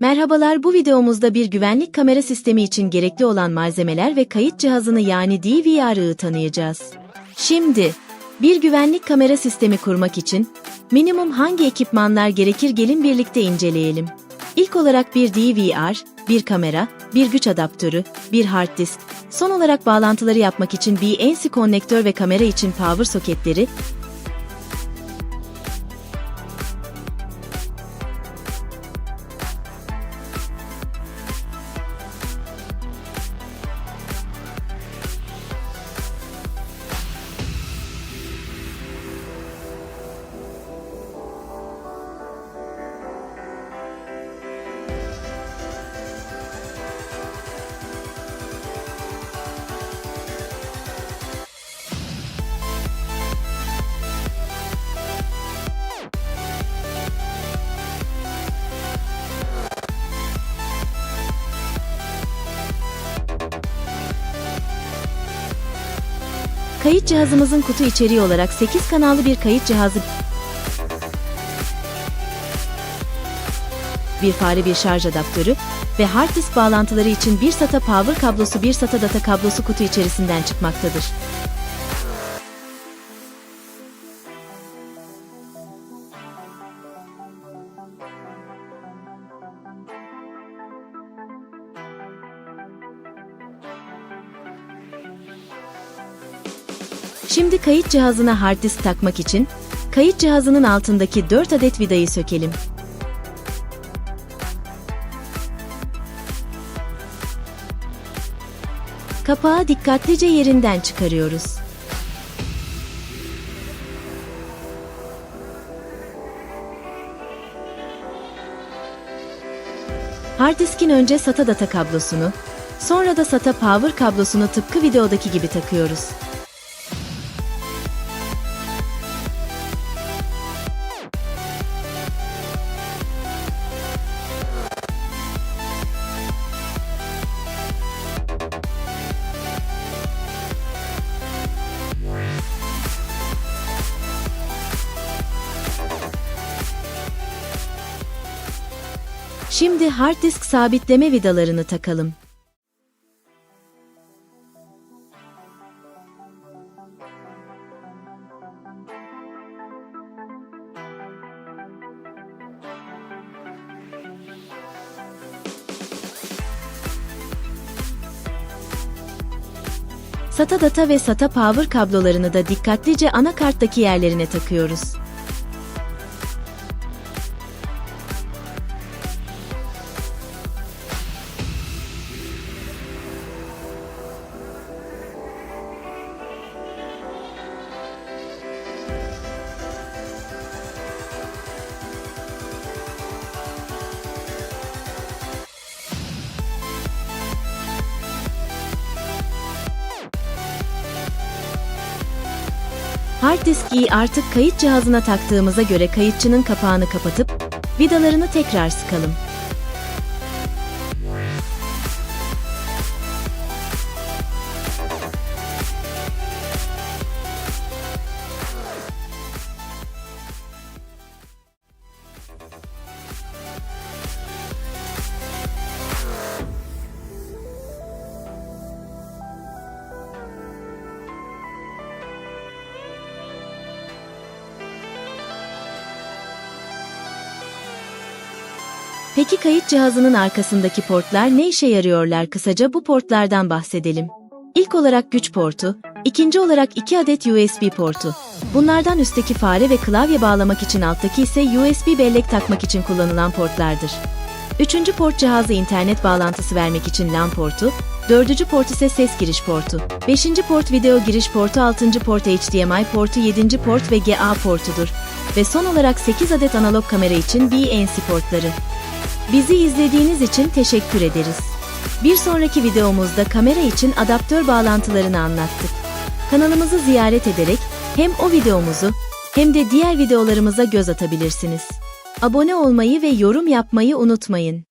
Merhabalar bu videomuzda bir güvenlik kamera sistemi için gerekli olan malzemeler ve kayıt cihazını yani DVR'ı tanıyacağız. Şimdi, bir güvenlik kamera sistemi kurmak için minimum hangi ekipmanlar gerekir gelin birlikte inceleyelim. İlk olarak bir DVR, bir kamera, bir güç adaptörü, bir hard disk, son olarak bağlantıları yapmak için BNC konnektör ve kamera için power soketleri, Kayıt cihazımızın kutu içeriği olarak 8 kanallı bir kayıt cihazı, bir fare bir şarj adaptörü ve hard disk bağlantıları için bir SATA power kablosu bir SATA data kablosu kutu içerisinden çıkmaktadır. Şimdi kayıt cihazına hard disk takmak için kayıt cihazının altındaki 4 adet vidayı sökelim. Kapağı dikkatlice yerinden çıkarıyoruz. Hard diskin önce SATA data kablosunu, sonra da SATA power kablosunu tıpkı videodaki gibi takıyoruz. Şimdi hard disk sabitleme vidalarını takalım. SATA data ve SATA power kablolarını da dikkatlice anakarttaki yerlerine takıyoruz. Hard diski artık kayıt cihazına taktığımıza göre kayıtçının kapağını kapatıp vidalarını tekrar sıkalım. Peki kayıt cihazının arkasındaki portlar ne işe yarıyorlar? Kısaca bu portlardan bahsedelim. İlk olarak güç portu, ikinci olarak 2 adet USB portu. Bunlardan üstteki fare ve klavye bağlamak için alttaki ise USB bellek takmak için kullanılan portlardır. Üçüncü port cihazı internet bağlantısı vermek için LAN portu, dördüncü port ise ses giriş portu, beşinci port video giriş portu, altıncı port HDMI portu, yedinci port ve GA portudur. Ve son olarak 8 adet analog kamera için BNC portları. Bizi izlediğiniz için teşekkür ederiz. Bir sonraki videomuzda kamera için adaptör bağlantılarını anlattık. Kanalımızı ziyaret ederek hem o videomuzu hem de diğer videolarımıza göz atabilirsiniz. Abone olmayı ve yorum yapmayı unutmayın.